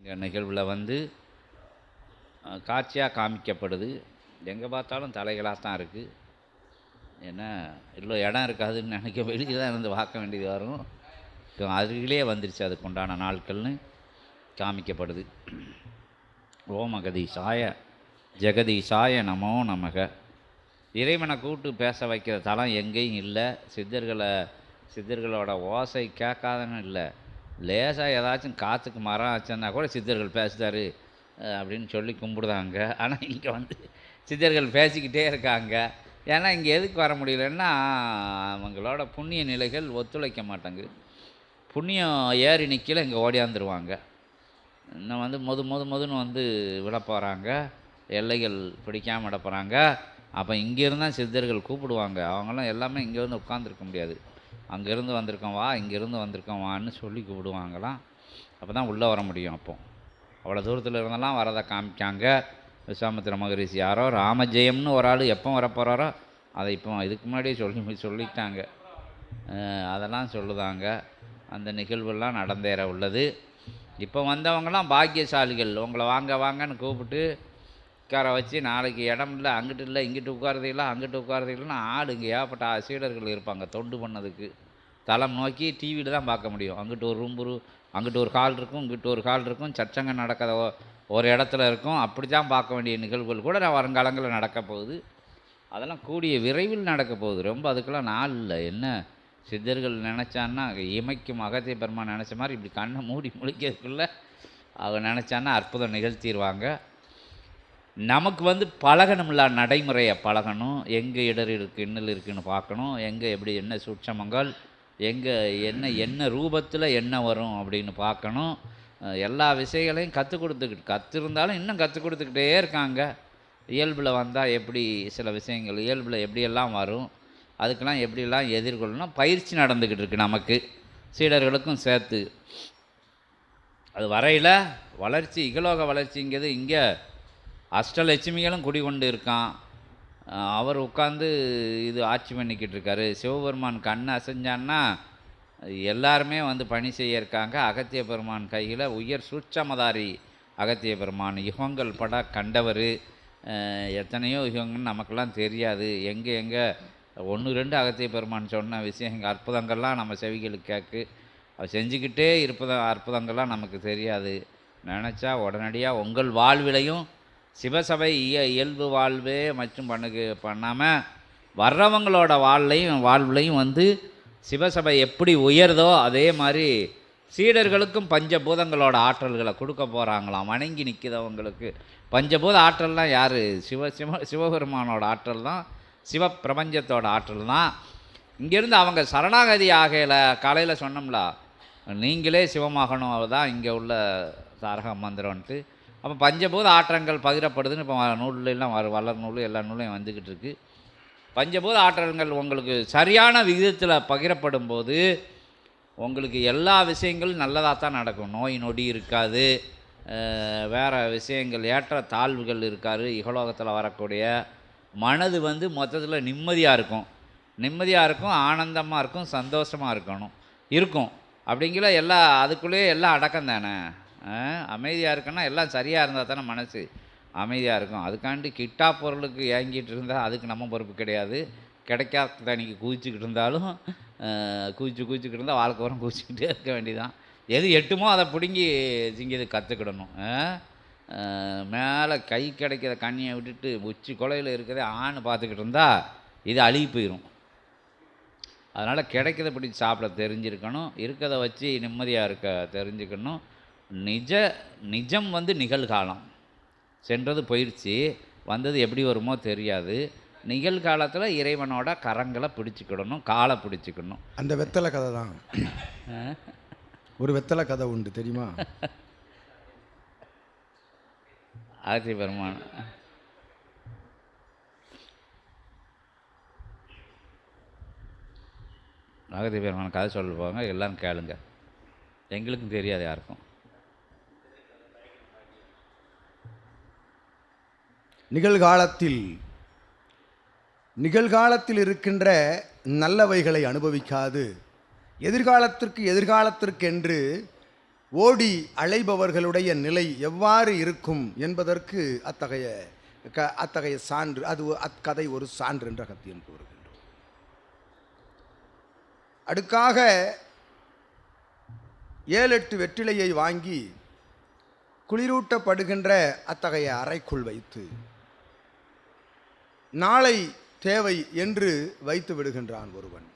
இந்த நிகழ்வில் வந்து காட்சியாக காமிக்கப்படுது. எங்கே பார்த்தாலும் தலைகளாக தான் இருக்குது ஏன்னா இவ்வளோ இடம் இருக்காதுன்னு நினைக்க வெளியே தான் இருந்து பார்க்க வேண்டியது வரும். அருகிலே வந்துருச்சு அதுக்கு உண்டான நாட்கள்னு காமிக்கப்படுது. ஜெகதி சாய நமோ நமக. இறைவனை கூட்டு பேச வைக்கிற தலம் எங்கேயும் இல்லை. சித்தர்களை சித்தர்களோட ஓசை கேட்காதன்னு இல்லை. லேசாக ஏதாச்சும் காற்றுக்கு மரம் ஆச்சுன்னா கூட சித்தர்கள் பேசுதாரு அப்படின்னு சொல்லி கும்பிடுதாங்க. ஆனால் இங்கே வந்து சித்தர்கள் பேசிக்கிட்டே இருக்காங்க. ஏன்னா இங்கே எதுக்கு வர முடியலன்னா அவங்களோட புண்ணிய நிலைகள் ஒத்துழைக்க மாட்டேங்குது. புண்ணியம் ஏறி நிற்கல இங்கே ஓடியாந்துருவாங்க. இன்னும் வந்து மொது மொது மொதுன்னு வந்து விட போகிறாங்க எல்லைகள் பிடிக்காமல் விட போகிறாங்க அப்போ இங்கேருந்தான் சித்தர்கள் கூப்பிடுவாங்க. அவங்களாம் எல்லாமே இங்கே வந்து உட்காந்துருக்க முடியாது. அங்கேருந்து வந்திருக்கோம் வா இங்கேருந்து வந்திருக்கோம் வான்னு சொல்லி கூப்பிடுவாங்களாம். அப்போ தான் உள்ளே வர முடியும் அப்போ. அவ்வளோ தூரத்தில் இருந்தெல்லாம் வரதை காமிக்காங்க. விஸ்வாமித்திர மகரிஷி யாரோ ராமஜெயம்னு ஒரு ஆள் எப்போ வரப்போகிறாரோ அதை இப்போ இதுக்கு முன்னாடியே சொல்லி சொல்லிட்டாங்க. அதெல்லாம் சொல்லுதாங்க. அந்த நிகழ்வெல்லாம் நடந்தேற உள்ளது. இப்போ வந்தவங்களாம் பாக்கியசாலிகள். உங்களை வாங்க வாங்கன்னு கூப்பிட்டு உட்கார வச்சு நாளைக்கு இடம் இல்லை அங்கிட்டு இல்லை இங்கிட்டு உட்காரதில்ல அங்கிட்டு உட்காரதில்லைன்னா ஆள் இங்கே ஏகப்பட்ட சீடர்கள் இருப்பாங்க தொண்டு பண்ணதுக்கு. தளம் நோக்கி டிவியில் தான் பார்க்க முடியும். அங்கிட்டு ஒரு ரூம் ரூ அங்கிட்டு ஒரு கால் இருக்கும் இங்கிட்டு ஒரு கால் இருக்கும். சச்சங்க நடக்கிற ஒரு இடத்துல இருக்கும். அப்படி தான் பார்க்க வேண்டிய நிகழ்வுகள் கூட நான் வருங்காலங்களில் நடக்க போகுது. அதெல்லாம் கூடிய விரைவில் நடக்க போகுது. ரொம்ப அதுக்கெல்லாம் நாள் இல்லை. என்ன சித்தர்கள் நினச்சான்னா இமைக்கும் அகத்திய பெருமான் நினச்ச மாதிரி இப்படி கண்ணை மூடி முழிக்கிறதுக்குள்ளே அவங்க நினச்சான்னா அற்புதம் நிகழ்த்திடுவாங்க நமக்கு வந்து பழகணும்ல நடைமுறையை பழகணும். எங்கே இடர் இருக்குது இன்னல் இருக்குன்னு பார்க்கணும். எங்கே எப்படி என்ன சூட்சமங்கள் எங்கே என்ன என்ன ரூபத்தில் என்ன வரும் அப்படின்னு பார்க்கணும். எல்லா விஷயங்களையும் கற்றுக் கொடுத்துக்கிட்டு கற்றுருந்தாலும் இன்னும் கற்றுக் கொடுத்துக்கிட்டே இருக்காங்க. இயல்பில் வந்தால் எப்படி சில விஷயங்கள் இயல்பில் எப்படியெல்லாம் வரும் அதுக்கெல்லாம் எப்படியெல்லாம் எதிர்கொள்ளணும் பயிற்சி நடந்துக்கிட்டு இருக்கு நமக்கு. சீடர்களுக்கும் சேர்த்து. அது வரையில் வளர்ச்சி இகலோக வளர்ச்சிங்கிறது இங்கே அஷ்டலட்சுமிகளும் குடிகொண்டு இருக்கான் அவர் உட்காந்து இது ஆட்சி பண்ணிக்கிட்டு இருக்காரு சிவபெருமான் கண் அசைஞ்சான்னா எல்லாருமே வந்து பணி செய்ய இருக்காங்க. அகத்திய பெருமான் கையில் உயர் சூட்சமதாரி அகத்திய பெருமான். யுகங்கள் பட கண்டவர். எத்தனையோ யுகங்கள்னு நமக்கெல்லாம் தெரியாது. எங்கே எங்கே? ஒன்று ரெண்டு அகத்திய பெருமான் சொன்ன விஷயங்கள் அற்புதங்கள்லாம் நம்ம செவிகளுக்கு கேட்கு அவர் செஞ்சுக்கிட்டே இருப்பத அற்புதங்கள்லாம் நமக்கு தெரியாது. நினச்சா உடனடியாக உங்கள் வாழ்விலையும் சிவசபை இய இயல்பு வாழ்வே மற்றும் பண்ணுக்கு பண்ணாமல் வர்றவங்களோட வாழ்லையும் வாழ்வுலையும் வந்து சிவசபை எப்படி உயர்தோ அதே மாதிரி சீடர்களுக்கும் பஞ்சபூதங்களோட ஆற்றல்களை கொடுக்க போகிறாங்களாம் வணங்கி நிற்கிறவங்களுக்கு பஞ்சபூத ஆற்றல்லாம் யார்? சிவ சிவ சிவபெருமானோட ஆற்றல் தான் சிவ பிரபஞ்சத்தோட ஆற்றல் தான் இங்கேருந்து அவங்க சரணாகதி ஆகையில் காலையில் சொன்னோம்ல நீங்களே சிவமாகணும் தான் இங்கே உள்ள தாரக மந்திரம்ன்ட்டு. அப்போ பஞ்சபூத ஆற்றங்கள் பகிரப்படுதுன்னு இப்போ நூல்லாம் எல்லாம் வர வளர் நூல் எல்லா நூலையும் வந்துக்கிட்டு இருக்கு. பஞ்சபூத ஆற்றல்கள் உங்களுக்கு சரியான விகிதத்தில் பகிரப்படும் போது உங்களுக்கு எல்லா விஷயங்களும் நல்லதாக தான் நடக்கும். நோய் நொடி இருக்காது. வேறு விஷயங்கள் ஏற்ற தாழ்வுகள் இருக்காது. இகலோகத்தில் வரக்கூடிய மனது வந்து மொத்தத்தில் நிம்மதியாக இருக்கும். நிம்மதியாக இருக்கும் ஆனந்தமாக இருக்கும் சந்தோஷமாக இருக்கணும். இருக்கும். அப்படிங்கிற எல்லா அதுக்குள்ளேயே எல்லாம் அடக்கம் தானே அமைதியாக இருக்குன்னா எல்லாம் சரியாக இருந்தால் தானே மனசு. அமைதியாக இருக்கும். அதுக்காண்டி கிட்டா பொருளுக்கு ஏங்கிட்டு இருந்தால் அதுக்கு நம்ம பொறுப்பு கிடையாது. கிடைக்காத தனிக்கு குதிச்சுக்கிட்டு இருந்தாலும் குதிச்சு குதிச்சுக்கிட்டு இருந்தால் வாழ்க்கை வரம் குதிச்சுக்கிட்டே இருக்க வேண்டியதான் எது எட்டுமோ அதை பிடுங்கி சிங்கியது கற்றுக்கிடணும் மேலே கை கிடைக்கிற கண்ணியை விட்டுட்டு உச்சி கொலையில் இருக்கிறதே ஆண் பார்த்துக்கிட்டு இருந்தால் இது அழுகி போயிடும் அதனால் கிடைக்கிறத பிடிச்சி சாப்பிட தெரிஞ்சிருக்கணும். இருக்கிறத வச்சு நிம்மதியாக இருக்க தெரிஞ்சுக்கணும். நிஜ நிஜம் வந்து நிகழ்காலம். சென்றது போயிடுச்சு வந்தது எப்படி வருமோ தெரியாது. நிகழ்காலத்தில் இறைவனோட கரங்களை பிடிச்சிக்கிடணும் காலை பிடிச்சிக்கணும் அந்த வெத்தலை கதை தான். ஒரு வெத்தலை கதை உண்டு தெரியுமா? ஆதி பெருமான். அகதி பெருமான் கதை சொல்ல போங்க எல்லாரும் கேளுங்க. எங்களுக்கும் தெரியாது யாருக்கும். நிகழ்காலத்தில் நிகழ்காலத்தில் இருக்கின்ற நல்லவைகளை அனுபவிக்காது. எதிர்காலத்திற்கு எதிர்காலத்திற்கென்று ஓடி அலைபவர்களுடைய நிலை எவ்வாறு இருக்கும் என்பதற்கு அத்தகைய க அத்தகைய சான்று அது அக்கதை ஒரு சான்று என்ற கத்தியம் கூறுகின்றோம். அடுக்காக ஏழு எட்டு வெற்றிலையை வாங்கி குளிரூட்டப்படுகின்ற அத்தகைய அறைக்குள் வைத்து நாளை தேவை என்று வைத்து விடுகின்றான் ஒருவன்.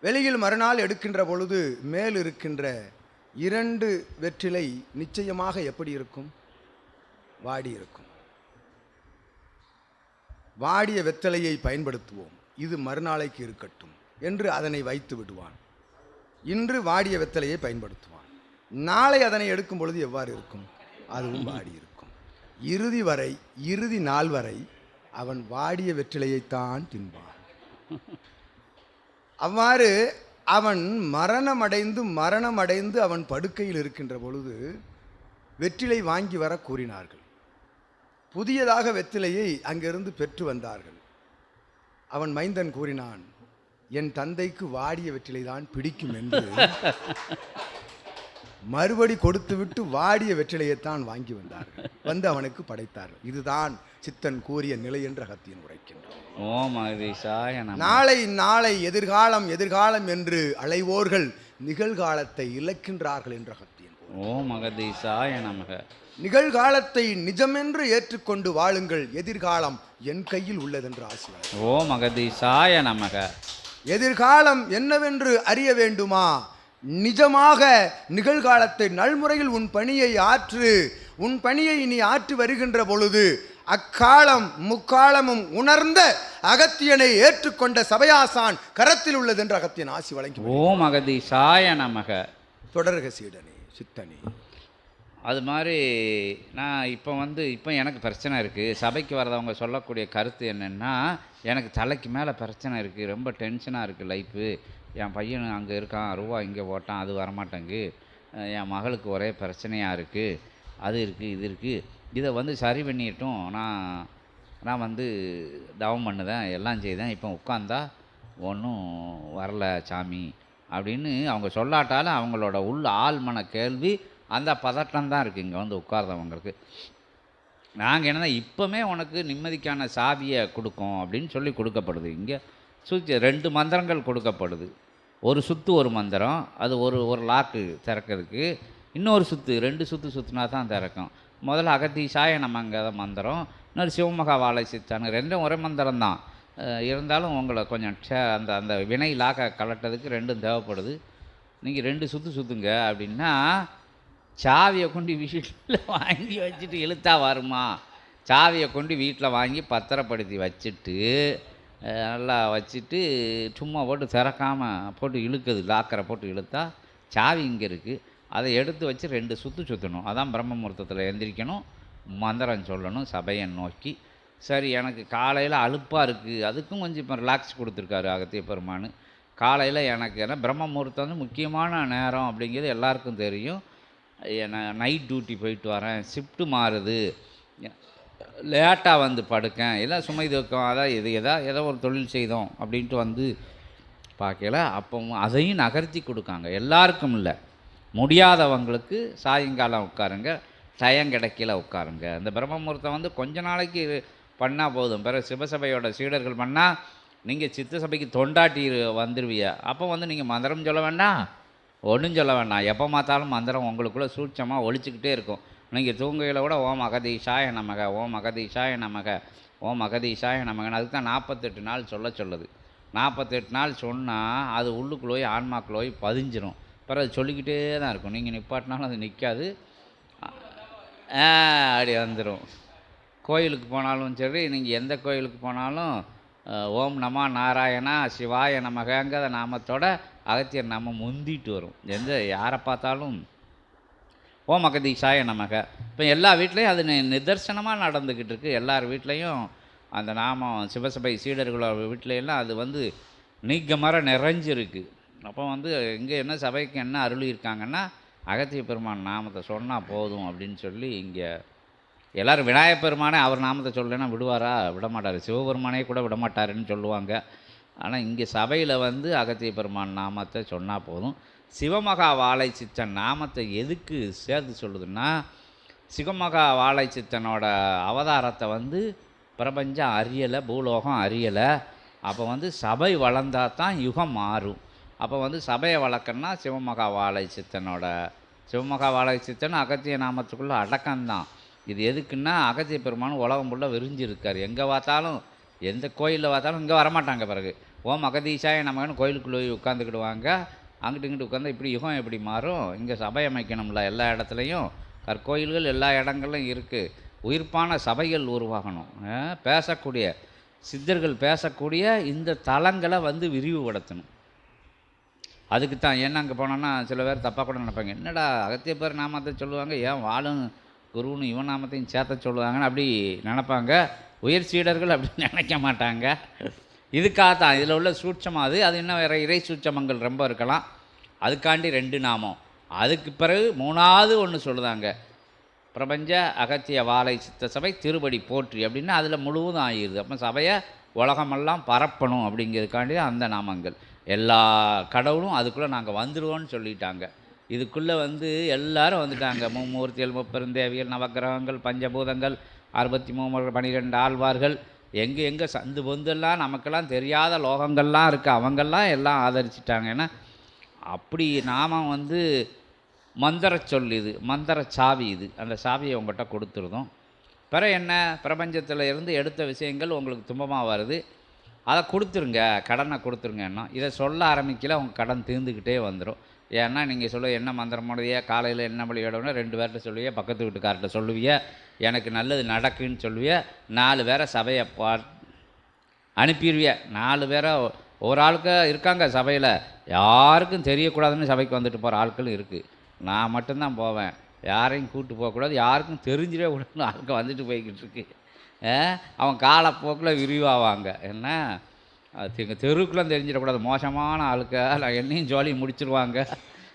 வெளியில் மறுநாள் எடுக்கின்ற பொழுது மேல் இருக்கின்ற இரண்டு வெற்றிலை நிச்சயமாக எப்படி இருக்கும்? வாடி இருக்கும். வாடிய வெத்தலையை பயன்படுத்துவோம். இது மறுநாளைக்கு இருக்கட்டும் என்று அதனை வைத்து விடுவான். இன்று வாடிய வெத்தலையை பயன்படுத்துவான். நாளை அதனை எடுக்கும் பொழுது எவ்வாறு இருக்கும்? அதுவும் வாடி இருக்கும். இறுதி வரை இறுதி நாள் வரை அவன் வாடிய வெற்றிலையைத்தான் தின்பான். அவ்வாறு அவன் மரணமடைந்து மரணமடைந்து அவன் படுக்கையில் இருக்கின்ற பொழுது வெற்றிலை வாங்கி வர கூறினார்கள். புதியதாக வெற்றிலையை அங்கிருந்து பெற்று வந்தார்கள். அவன் மைந்தன் கூறினான் என் தந்தைக்கு வாடிய வெற்றிலை தான் பிடிக்கும் என்று. மறுபடி கொடுத்துவிட்டு வாடிய வெற்றிலையைத்தான் வாங்கி வந்தார்கள் வந்து அவனுக்கு படைத்தார்கள் இதுதான் சித்தன் கூறிய நிலை என்ற கத்தியன் உரைக்கின்றான். நாளை நாளை எதிர்காலம் எதிர்காலம் என்று அலைவோர்கள் நிகழ்காலத்தை இழக்கின்றார்கள் என்ற கத்தியன் கூறு. ஓம் அகதீஷாய நமக. நிகழ்காலத்தை நிஜமென்று ஏற்றுக்கொண்டு வாழுங்கள். எதிர்காலம் என் கையில் உள்ளதென்று ஆசிரியர் ஓம் அகதீஷாய நமக. எதிர்காலம் என்னவென்று அறிய வேண்டுமா? நிஜமாக நிகழ்காலத்தை நல்முறையில் உன் பணியை ஆற்று உன் பணியை நீ ஆற்றி வருகின்ற பொழுது அக்காலம் முக்காலமும் உணர்ந்த அகத்தியனை ஏற்றுக்கொண்ட சபையாசான் கரத்தில் உள்ளது என்று அகத்தியன் ஆசி வழங்கி ஓம் அகதீஷாய நமக. தொடர்க சீடனே சித்தனே. அது மாதிரி நான் இப்போ வந்து இப்போ எனக்கு பிரச்சனை இருக்குது சபைக்கு வரதவங்க சொல்லக்கூடிய கருத்து என்னென்னா எனக்கு தலைக்கு மேலே பிரச்சனை இருக்குது ரொம்ப டென்ஷனாக இருக்குது லைஃபு. என் பையன் அங்கே இருக்கான் ரூபா இங்கே போட்டான் அது வரமாட்டேங்கு. என் மகளுக்கு ஒரே பிரச்சனையாக இருக்குது அது இருக்குது இது இருக்குது இதை வந்து சரி பண்ணிட்டும் நான் நான் வந்து தவம் பண்ணுதேன் எல்லாம் செய்தேன். இப்போ உட்காந்தா ஒன்றும் வரல சாமி அப்படின்னு அவங்க சொல்லாட்டாலும் அவங்களோட உள் ஆழ்மன கேள்வி அந்த பதட்டம் தான் இருக்குது இங்கே வந்து உட்கார்ந்தவங்களுக்கு. நாங்கள் என்னன்னா இப்போமே உனக்கு நிம்மதிக்கான சாவியை கொடுக்கும் அப்படின்னு சொல்லி கொடுக்கப்படுது. இங்கே சுற்றி ரெண்டு மந்திரங்கள் கொடுக்கப்படுது. ஒரு சுத்து ஒரு மந்திரம் அது ஒரு ஒரு லாக்கு திறக்கிறதுக்கு. இன்னொரு சுத்து ரெண்டு சுத்து சுற்றுனா தான் திறக்கும். முதல்ல அகத்தீசாய நமங்க மந்திரம் இன்னொரு சிவமகா வாழை சித்தானு ரெண்டும் ஒரே மந்திரம் தான். இருந்தாலும் உங்களை கொஞ்சம் அந்த அந்த வினை லாக்கை கலட்டதுக்கு ரெண்டும் தேவைப்படுது. நீங்கள் ரெண்டு சுற்று சுற்றுங்க அப்படின்னா சாவியை கொண்டு வீட்டில் வாங்கி வச்சுட்டு இழுத்தா வருமா? சாவியை கொண்டு வீட்டில் வாங்கி பத்திரப்படுத்தி வச்சுட்டு நல்லா வச்சுட்டு சும்மா போட்டு திறக்காமல் போட்டு இழுக்குது லாக்கரை போட்டு இழுத்தா சாவி இங்கே இருக்குது அதை எடுத்து வச்சு ரெண்டு சுற்று சுற்றணும் அதான் பிரம்ம முகூர்த்தத்தில் எந்திரிக்கணும் மந்திரம் சொல்லணும் சபையை நோக்கி. சரி எனக்கு காலையில் அலுப்பாக இருக்குது அதுக்கும் கொஞ்சம் இப்போ ரிலாக்ஸ் கொடுத்துருக்காரு அகத்திய பெருமான். காலையில் எனக்கு ஏன்னா பிரம்ம முகூர்த்தம் வந்து முக்கியமான நேரம் அப்படிங்கிறது எல்லாருக்கும் தெரியும். நான் நைட் டியூட்டி போயிட்டு வரேன் ஷிஃப்ட்டு மாறுது. லேட்டாக வந்து படுக்கேன். எல்லாம் சுமை தூக்கம் அதான் இது எதா ஏதோ ஒரு தொழில் செய்தோம் அப்படின்ட்டு வந்து பார்க்கல. அப்போ அதையும் நகர்த்தி கொடுக்காங்க. எல்லாருக்கும் இல்லை. முடியாதவங்களுக்கு சாயங்காலம் உட்காருங்க. டயம் கிடைக்கல உட்காருங்க. இந்த பிரம்மமூர்த்தம் வந்து கொஞ்ச நாளைக்கு பண்ணால் போதும். பிறகு சிவசபையோட சீடர்கள் பண்ணால் நீங்கள் சித்த சபைக்கு தொண்டாட்டி வந்துடுவிய அப்போ வந்து நீங்கள் மந்திரம் சொல்ல வேண்டாம் ஒன்றும் சொல்ல வேண்டாம். எப்போ பார்த்தாலும் மந்திரம் உங்களுக்குள்ளே சூட்சமாக ஒழிச்சிக்கிட்டே இருக்கும். நீங்கள் தூங்கையில் கூட ஓம் அகதீஷாய நமக ஓம் அகதீஷாய நமக ஓம் அகதீஷாய நமகன்னு அதுக்கு தான் நாற்பத்தெட்டு நாள் சொல்ல சொல்லுது. நாற்பத்தெட்டு நாள் சொன்னால் அது உள்ளுக்குள்ளோய் போய் ஆன்மாக்குள்ள போய் பதிஞ்சிரும். பிறகு அது சொல்லிக்கிட்டே தான் இருக்கும். நீங்கள் நிப்பாட்டினாலும் அது நிற்காது அப்படி வந்துடும் கோயிலுக்கு போனாலும் சரி நீங்கள் எந்த கோயிலுக்கு போனாலும் ஓம் நம நாராயணா சிவாய நமகங்கிற நாமத்தோட அகத்தியர் நாமம் முந்திட்டு வரும். எந்த யாரை பார்த்தாலும் ஓம் அகதீஷாய நமக. இப்போ எல்லா வீட்லேயும் அது நி- நிதர்சனமாக நடந்துக்கிட்டு இருக்குது எல்லார் வீட்லேயும் அந்த நாமம் சிவசபை சீடர்களோட வீட்லையெல்லாம் அது வந்து நீக்க மர நிறைஞ்சிருக்கு. அப்போ வந்து இங்கே என்ன சபைக்கு என்ன அருளி இருக்காங்கன்னா அகத்திய பெருமான் நாமத்தை சொன்னால் போதும் அப்படின்னு சொல்லி இங்கே எல்லோரும் விநாயகப் பெருமானே அவர் நாமத்தை சொல்லலைன்னா விடுவாரா? விடமாட்டார். சிவபெருமானே கூட விட மாட்டாருன்னு சொல்லுவாங்க. ஆனால் இங்கே சபையில் வந்து அகத்திய பெருமான் நாமத்தை சொன்னால் போதும். சிவமகா வாழை சித்தன் நாமத்தை எதுக்கு சேர்த்து சொல்லுதுன்னா சிவமகா வாழை சித்தனோட அவதாரத்தை வந்து பிரபஞ்சம் அறியலை பூலோகம் அறியலை. அப்போ வந்து சபை வளர்ந்தா தான் யுகம் மாறும். அப்போ வந்து சபையை வளர்க்கணும்னா சிவமகா வாழை சித்தனோட சிவமகா வாழை சித்தன் அகத்திய நாமத்துக்குள்ளே அடக்கம்தான். இது எதுக்குன்னா அகத்திய பெருமான் உலகம் ஃபுல்லாக விரிஞ்சிருக்கார். எங்கே பார்த்தாலும் எந்த கோயிலில் பார்த்தாலும் இங்கே வரமாட்டாங்க பிறகு. ஓம் அகதீசாய நமகன்னு கோயிலுக்குள்ளே போய் உட்காந்துக்கிடுவாங்க அங்கிட்டு இங்கிட்டு உட்காந்து இப்படி யுகம் எப்படி மாறும்? இங்கே சபை அமைக்கணும்ல எல்லா இடத்துலையும். கற்கோயில்கள் எல்லா இடங்களும் இருக்குது உயிர்ப்பான சபைகள் உருவாகணும். பேசக்கூடிய சித்தர்கள் பேசக்கூடிய இந்த தலங்களை வந்து விரிவுபடுத்தணும். அதுக்கு தான் ஏன்னா அங்கே போனோன்னா சில பேர் தப்பாக கூட நினைப்பாங்க. என்னடா அகத்திய பேர் நாமத்தை சொல்லுவாங்க? ஏன் வாழும் குருன்னு இவன் நாமத்தையும் சேர்த்த சொல்லுவாங்கன்னு அப்படி நினப்பாங்க. உயர் சீடர்கள் அப்படின்னு நினைக்க மாட்டாங்க. இதுக்காக தான் இதில் உள்ள சூட்சம் அது. அது இன்னும் வேறு இறை சூட்சமங்கள் ரொம்ப இருக்கலாம். அதுக்காண்டி ரெண்டு நாமம். அதுக்கு பிறகு மூணாவது ஒன்று சொல்லுதாங்க. பிரபஞ்ச அகத்திய வாழை சித்த சபை திருப்படி போற்றி அப்படின்னா அதில் முழுவதும் ஆகிடுது அப்போ சபையை உலகமெல்லாம் பரப்பணும் அப்படிங்கிறதுக்காண்டி தான் அந்த நாமங்கள். எல்லா கடவுளும் அதுக்குள்ளே நாங்கள் வந்துடுவோம்னு சொல்லிட்டாங்க. இதுக்குள்ளே வந்து எல்லாரும் வந்துட்டாங்க. மும்மூர்த்திகள் முப்பெருந்தேவியல் நவக்கிரகங்கள் பஞ்சபூதங்கள் அறுபத்தி மூணு பன்னிரெண்டு ஆழ்வார்கள். எங்கே எங்கே சந்து பொந்தெல்லாம் நமக்கெல்லாம் தெரியாத லோகங்கள்லாம் இருக்குது அவங்கெல்லாம் எல்லாம் ஆதரிச்சிட்டாங்க. ஏன்னா அப்படி நாம் வந்து மந்திர சொல் இது மந்திர சாவி இது. அந்த சாவியை உங்கள்கிட்ட கொடுத்துருதோம் பிற என்ன? பிரபஞ்சத்தில் இருந்து எடுத்த விஷயங்கள் உங்களுக்கு துன்பமாக வருது. அதை கொடுத்துருங்க. கடனை கொடுத்துருங்கன்னா இதை சொல்ல ஆரம்பிக்கல. உங்கள் கடன் தீர்ந்துக்கிட்டே வந்துடும் ஏன்னா நீங்கள் சொல்ல என்ன மந்திரமுடைய காலையில் என்ன வழியோடனே ரெண்டு பேர்கிட்ட சொல்லுவிய பக்கத்து வீட்டுக்கார்ட்ட சொல்லுவிய. எனக்கு நல்லது நடக்குன்னு சொல்லுவிய நாலு பேரை சபையை பா அனுப்பிடுவிய நாலு பேரை ஒரு ஆளுக்கு இருக்காங்க சபையில். யாருக்கும் தெரியக்கூடாதுன்னு சபைக்கு வந்துட்டு போகிற ஆட்களும் இருக்குது நான் மட்டும்தான் போவேன். யாரையும் கூப்பிட்டு போகக்கூடாது. யாருக்கும் தெரிஞ்சிடவே கூடாதுன்னு ஆளுக்க வந்துட்டு போய்கிட்டு இருக்கு. அவன் காலப்போக்கில் விரிவாவாங்க. என்ன? எங்கள் தெருவுக்குலாம் தெரிஞ்சிடக்கூடாது. மோசமான ஆளுக்க? நான் என்னையும் ஜோலி முடிச்சிருவாங்க.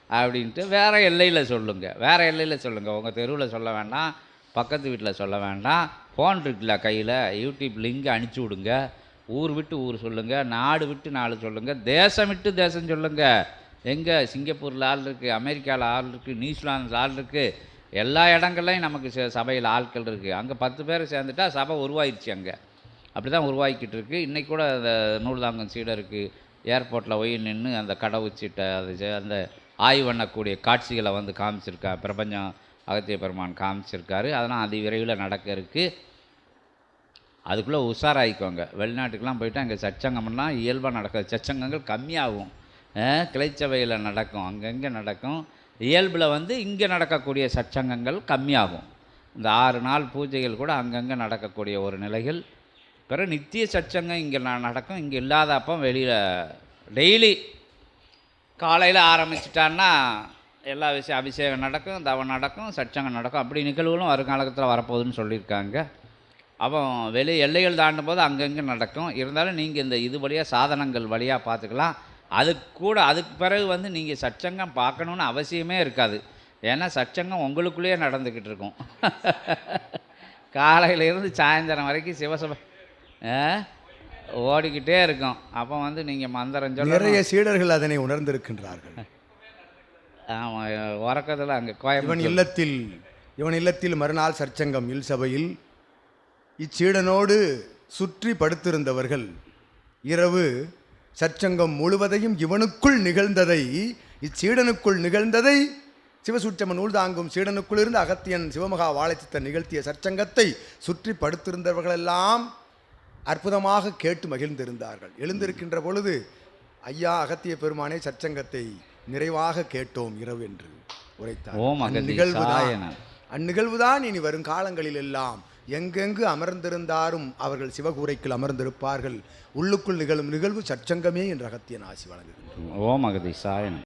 அப்படின்ட்டு வேறு எல்லையில் சொல்லுங்கள் வேறு எல்லையில் சொல்லுங்கள் உங்கள் தெருவில் சொல்ல வேண்டாம். பக்கத்து வீட்டில் சொல்ல வேண்டாம். ஃபோன் இருக்குல்ல கையில். யூடியூப் லிங்க் அனுப்பிச்சி விடுங்க. ஊர் விட்டு ஊர் சொல்லுங்கள் நாடு விட்டு நாடு சொல்லுங்கள் தேசம் விட்டு தேசம் சொல்லுங்கள் எங்கே? சிங்கப்பூரில் ஆள் இருக்குது அமெரிக்காவில் ஆள் இருக்குது நியூசிலாந்தில் ஆள் இருக்குது எல்லா இடங்கள்லையும் நமக்கு ச- சபையில் ஆட்கள் இருக்குது அங்கே பத்து பேர் சேர்ந்துட்டா சபை உருவாயிடுச்சு அங்கே. அப்படி தான் உருவாக்கிட்டு இருக்குது இன்றைக்கி கூட அந்த நூல்தாங்கம் சீடருக்கு ஏர்போர்ட்டில் போய் நின்று அந்த கடவுச்சீட்டை அது செ- அந்த ஆய்வு பண்ணக்கூடிய காட்சிகளை வந்து காமிச்சிருக்கா. பிரபஞ்சம் அகத்திய பெருமான் காமிச்சிருக்காரு. அதெல்லாம் அதி விரைவில் நடக்க இருக்குது அதுக்குள்ளே உஷாராயிக்கோங்க. வெளிநாட்டுக்கெலாம் போயிட்டு அங்கே சச்சங்கம்லாம் இயல்பாக நடக்காது. சச்சங்கங்கள் கம்மியாகும். கிளைச்சபையில் நடக்கும். அங்கங்கே நடக்கும். இயல்பில் வந்து இங்கே நடக்கக்கூடிய சச்சங்கங்கள் கம்மியாகும். இந்த ஆறு நாள் பூஜைகள் கூட அங்கங்கே நடக்கக்கூடிய ஒரு நிலைகள். பிறகு நித்திய சச்சங்கம் இங்கே நடக்கும். இங்கே இல்லாத அப்போ வெளியில் டெய்லி காலையில் ஆரம்பிச்சிட்டான்னா எல்லா விஷயம் அபிஷேகம் நடக்கும் தவம் நடக்கும் சச்சங்கம் நடக்கும். அப்படி நிகழ்வுகளும் வருங்காலத்தில் வரப்போகுதுன்னு சொல்லியிருக்காங்க. அப்போ வெளி எல்லைகள் தாண்டும் போது அங்கங்கே நடக்கும். இருந்தாலும் நீங்கள் இந்த இது வழியாக சாதனங்கள் வழியாக பார்த்துக்கலாம். அதுக்கு கூட அதுக்கு பிறகு வந்து நீங்கள் சச்சங்கம் பார்க்கணுன்னு அவசியமே இருக்காது. ஏன்னா சச்சங்கம் உங்களுக்குள்ளேயே நடந்துக்கிட்டு இருக்கும். காலையிலேருந்து சாயந்தரம் வரைக்கும் சிவசபை ஓடிக்கிட்டே இருக்கும். அப்போ வந்து நீங்கள் மந்திரம் சொல்ல நிறைய சீடர்கள் அதனை உணர்ந்திருக்கின்றார்கள். ஆமாம் உறக்கத்தில் அங்கே இவன் இல்லத்தில் இவன் இல்லத்தில் மறுநாள் சற்சங்கம் இல் சபையில் இச்சீடனோடு சுற்றி படுத்திருந்தவர்கள். இரவு சற்சங்கம் முழுவதையும் இவனுக்குள் நிகழ்ந்ததை இச்சீடனுக்குள் நிகழ்ந்ததை சிவசூட்சம நூல் தாங்கும் சீடனுக்குள் இருந்து அகத்தியன் சிவமகா வாழைச்சித்தன் நிகழ்த்திய சற்சங்கத்தை சுற்றி படுத்திருந்தவர்களெல்லாம் அற்புதமாக கேட்டு மகிழ்ந்திருந்தார்கள். எழுந்திருக்கின்ற பொழுது ஐயா அகத்திய பெருமானே சற்சங்கத்தை நிறைவாக கேட்டோம் இரவு என்று உரைத்தார் ஓம் அந்நிகழ்வுதான் இனி வரும் காலங்களில் எல்லாம் எங்கெங்கு அமர்ந்திருந்தாரும் அவர்கள் சிவகூரைக்குள் அமர்ந்திருப்பார்கள். உள்ளுக்குள் நிகழும் நிகழ்வு சற்சங்கமே என்று அகத்தியன் ஆசி வழங்குகின்றனர் ஓம் அகதீசாயன